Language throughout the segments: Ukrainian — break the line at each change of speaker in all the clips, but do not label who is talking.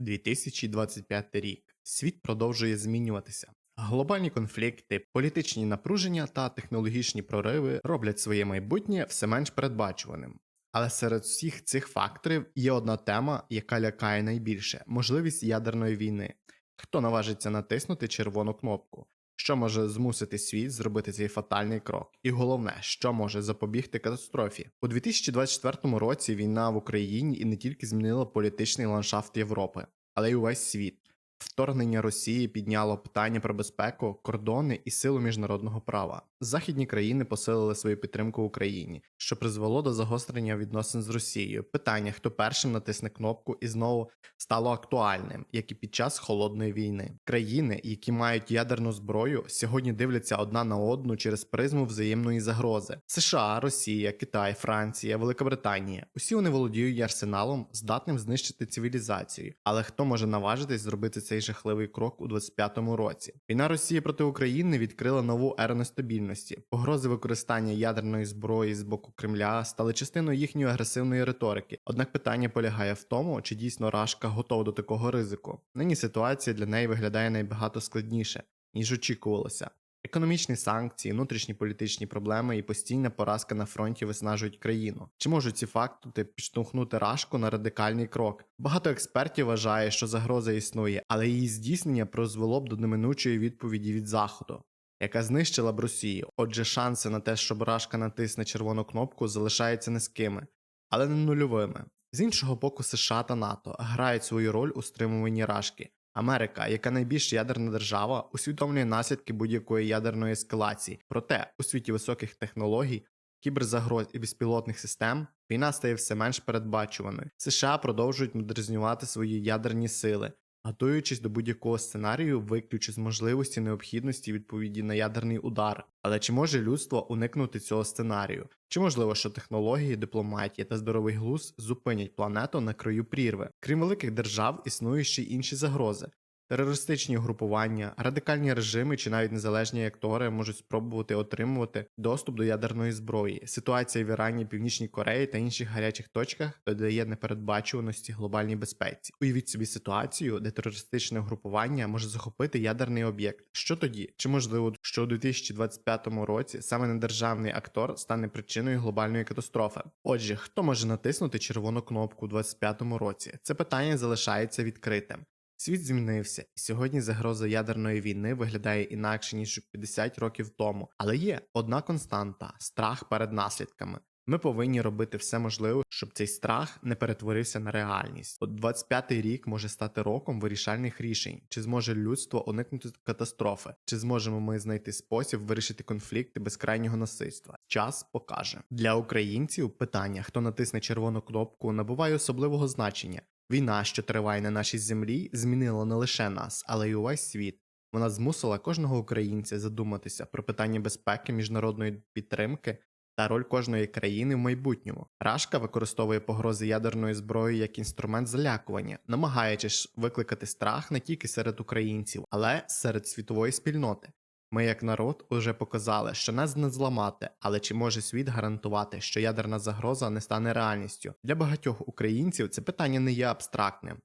2025 рік. Світ продовжує змінюватися. Глобальні конфлікти, політичні напруження та технологічні прориви роблять своє майбутнє все менш передбачуваним. Але серед всіх цих факторів є одна тема, яка лякає найбільше можливість ядерної війни. Хто наважиться натиснути червону кнопку? Що може змусити світ зробити цей фатальний крок? І головне, що може запобігти катастрофі? У 2024 році війна в Україні і не тільки змінила політичний ландшафт Європи, але й увесь світ. Вторгнення Росії підняло питання про безпеку, кордони і силу міжнародного права. Західні країни посилили свою підтримку Україні, що призвело до загострення відносин з Росією. Питання, хто першим натисне кнопку, і знову стало актуальним, як і під час холодної війни. Країни, які мають ядерну зброю, сьогодні дивляться одна на одну через призму взаємної загрози: США, Росія, Китай, Франція, Великобританія. Усі вони володіють арсеналом, здатним знищити цивілізацію. Але хто може наважитись зробити цей жахливий крок у 25-му році? Війна Росії проти України відкрила нову еру нестабільності. Погрози використання ядерної зброї з боку Кремля стали частиною їхньої агресивної риторики. Однак питання полягає в тому, чи дійсно Рашка готова до такого ризику. Нині ситуація для неї виглядає набагато складніше, ніж очікувалося. Економічні санкції, внутрішні політичні проблеми і постійна поразка на фронті виснажують країну. Чи можуть ці факти підштовхнути Рашку на радикальний крок? Багато експертів вважає, що загроза існує, але її здійснення призвело б до неминучої відповіді від Заходу, яка знищила б Росію. Отже, шанси на те, щоб Рашка натисне червону кнопку, залишаються низькими, але не нульовими. З іншого боку, США та НАТО грають свою роль у стримуванні Рашки. Америка, яка найбільш ядерна держава, усвідомлює наслідки будь-якої ядерної ескалації. Проте у світі високих технологій, кіберзагроз і безпілотних систем війна стає все менш передбачуваною. США продовжують модернізувати свої ядерні сили, готуючись до будь-якого сценарію, виключно з можливості необхідності відповіді на ядерний удар. Але чи може людство уникнути цього сценарію? Чи можливо, що технології, дипломатія та здоровий глузд зупинять планету на краю прірви? Крім великих держав, існують ще інші загрози. Терористичні групування, радикальні режими чи навіть незалежні актори можуть спробувати отримувати доступ до ядерної зброї. Ситуація в Ірані, Північній Кореї та інших гарячих точках додає непередбачуваності глобальній безпеці. Уявіть собі ситуацію, де терористичне групування може захопити ядерний об'єкт. Що тоді? Чи можливо, що у 2025 році саме недержавний актор стане причиною глобальної катастрофи? Отже, хто може натиснути червону кнопку у 2025 році? Це питання залишається відкритим. Світ змінився, і сьогодні загроза ядерної війни виглядає інакше ніж 50 років тому. Але є одна константа страх перед наслідками. Ми повинні робити все можливе, щоб цей страх не перетворився на реальність. От 25-й рік може стати роком вирішальних рішень, чи зможе людство уникнути катастрофи, чи зможемо ми знайти спосіб вирішити конфлікти без крайнього насильства. Час покаже для українців. Питання, хто натисне червону кнопку, набуває особливого значення. Війна, що триває на нашій землі, змінила не лише нас, але й увесь світ. Вона змусила кожного українця задуматися про питання безпеки, міжнародної підтримки та роль кожної країни в майбутньому. Рашка використовує погрози ядерної зброї як інструмент залякування, намагаючись викликати страх не тільки серед українців, але серед світової спільноти. Ми, як народ, уже показали, що нас не зламати, але чи може світ гарантувати, що ядерна загроза не стане реальністю? Для багатьох українців це питання не є абстрактним.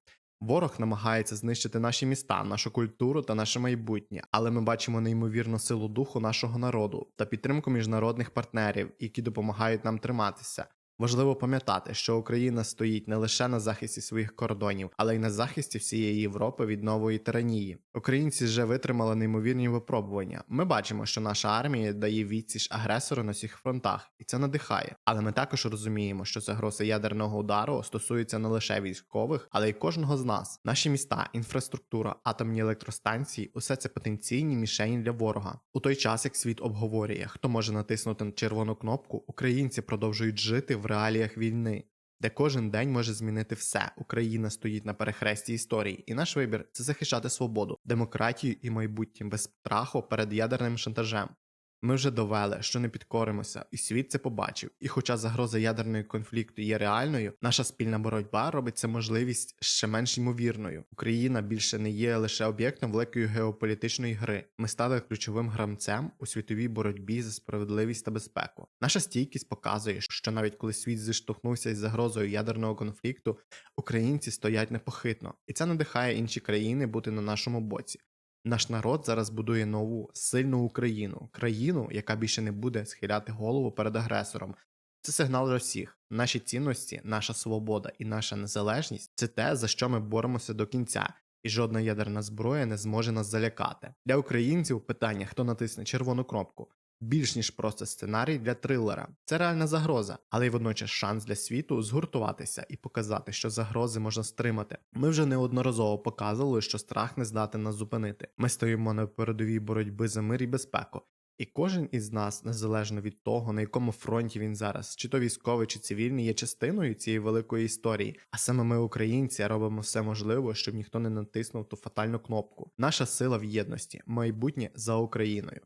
Ворог намагається знищити наші міста, нашу культуру та наше майбутнє, але ми бачимо неймовірну силу духу нашого народу та підтримку міжнародних партнерів, які допомагають нам триматися. Важливо пам'ятати, що Україна стоїть не лише на захисті своїх кордонів, але й на захисті всієї Європи від нової тиранії. Українці вже витримали неймовірні випробування. Ми бачимо, що наша армія дає відсіч агресору на всіх фронтах, і це надихає. Але ми також розуміємо, що загроза ядерного удару стосується не лише військових, але й кожного з нас. Наші міста, інфраструктура, атомні електростанції усе це потенційні мішені для ворога. У той час, як світ обговорює, хто може натиснути червону кнопку, українці продовжують жити в реаліях війни, де кожен день може змінити все. Україна стоїть на перехресті історії, і наш вибір це захищати свободу, демократію і майбутнє без страху перед ядерним шантажем. Ми вже довели, що не підкоримося, і світ це побачив. І хоча загроза ядерного конфлікту є реальною, наша спільна боротьба робить це можливість ще менш ймовірною. Україна більше не є лише об'єктом великої геополітичної гри. Ми стали ключовим гравцем у світовій боротьбі за справедливість та безпеку. Наша стійкість показує, що навіть коли світ зіштовхнувся із загрозою ядерного конфлікту, українці стоять непохитно, і це надихає інші країни бути на нашому боці. Наш народ зараз будує нову сильну Україну, країну, яка більше не буде схиляти голову перед агресором. Це сигнал для всіх. Наші цінності, наша свобода і наша незалежність це те, за що ми боремося до кінця, і жодна ядерна зброя не зможе нас залякати. Для українців питання, хто натисне червону кнопку, більш ніж просто сценарій для трилера. Це реальна загроза, але й водночас шанс для світу згуртуватися і показати, що загрози можна стримати. Ми вже неодноразово показували, що страх не здатен нас зупинити. Ми стоїмо на передовій боротьби за мир і безпеку. І кожен із нас, незалежно від того, на якому фронті він зараз, чи то військовий, чи цивільний, є частиною цієї великої історії. А саме ми, українці, робимо все можливе, щоб ніхто не натиснув ту фатальну кнопку. Наша сила в єдності, майбутнє за Україною.